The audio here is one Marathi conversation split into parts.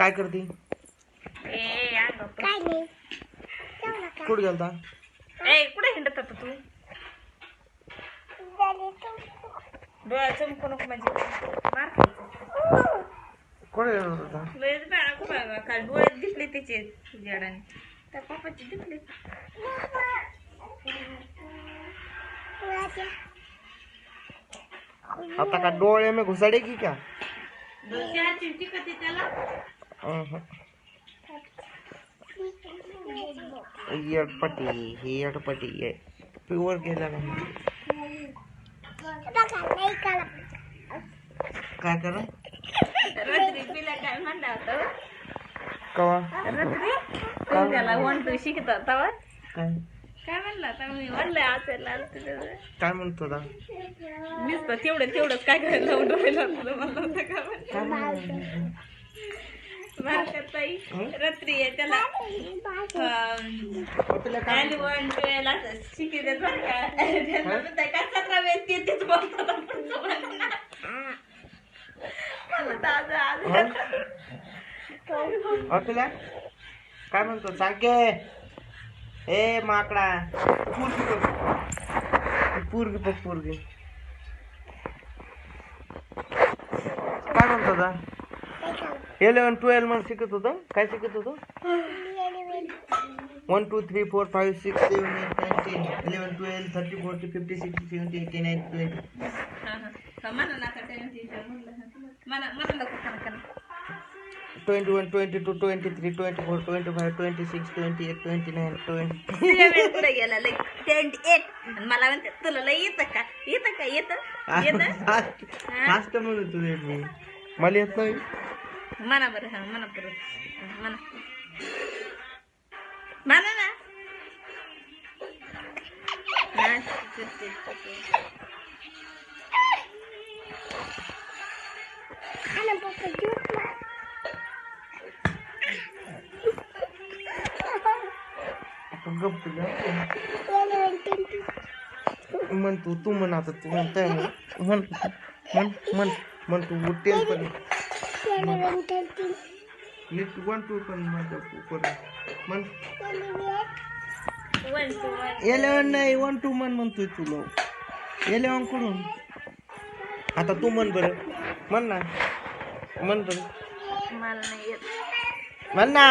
काय करते? ए अंग काय नाही. जेवला का कुठं गेलता? ए कुठे हिंडत होता तू? झाली तू डोळा चमकू नको म्हणजे. मार खायचं. कुठे गेला होता लयच बाळा खूप आहे बा. काल डोळ्यात दिसले त्याचे जडाने तर पप्पाचे दिसले. आता का डोळे में घुसाडे की टिकते त्याला. येडपटी ही येडपटी आहे प्युअर गेला नाही काय करा? काय? कवा. काय? काय म्हणला मी म्हणलं असेल काय म्हणतो दा नुसतं तेवढं तेवढंच काय करायला लावून राहिलं. काय? ताई रात्री आहे. त्याला आपल्याला काय आणि वन ट्वेल असं शिकवतात बरं का. त्यांना म्हणतात का सतरा वेळेस ते तेच बोलतात आपण तुम्हाला. मला तर आज- काय म्हणतो सांगे ए माकडा. पूर्गी बघ. पूर्गी बघ पूर्गी. काय म्हणतो इलेवन ट्वेल्व म्हणून शिकत होतं? काय शिकत होतो? One two three four five six seven eight nine ten eleven twelve thirty forty fifty sixty seventy eighty nine twenty. Twenty one twenty two twenty three twenty four twenty five twenty six twenty eight twenty nine twenty पुढे गेला लई ट्वेंटी एट मला म्हणते तुला लई येतं का? येतं का? येतं? येतं म्हणत तुझे मी. मला येत नाही. म्हणा बरं हा म्हणा परत म्हणा म्हणा ना हा, गप्प तुझ्या Eleven, twenty. म्हण तू म्हण आता तू म्हणताय म्हण म्हण म्हण म्हण तू टेन पण. नीट वन टू पण one. इलेवन नाही वन टू म्हण म्हणतोय तुला. इलेवनकडून आता तू म्हण बरं. म्हण ना. म्हण बरं. मला नाही येत. म्हण ना.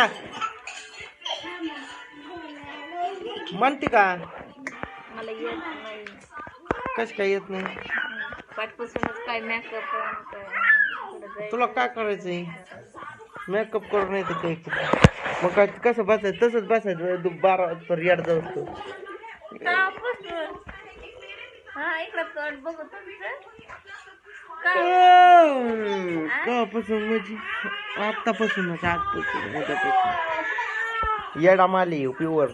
म्हणते का? मला येत नाही. कश काय येत नाही? पाठपासूनच काय मेकअप तुला काय करायचंय? मेकअप करून तर काही मग काय कसं बसायचं? तसंच बसायचं. दु- बारा तर याड जाऊ असतो हा इकडं कट बघू तुमचं. कापासून म्हणजे? आजपासून उद्यापासून. येडा माली प्युअर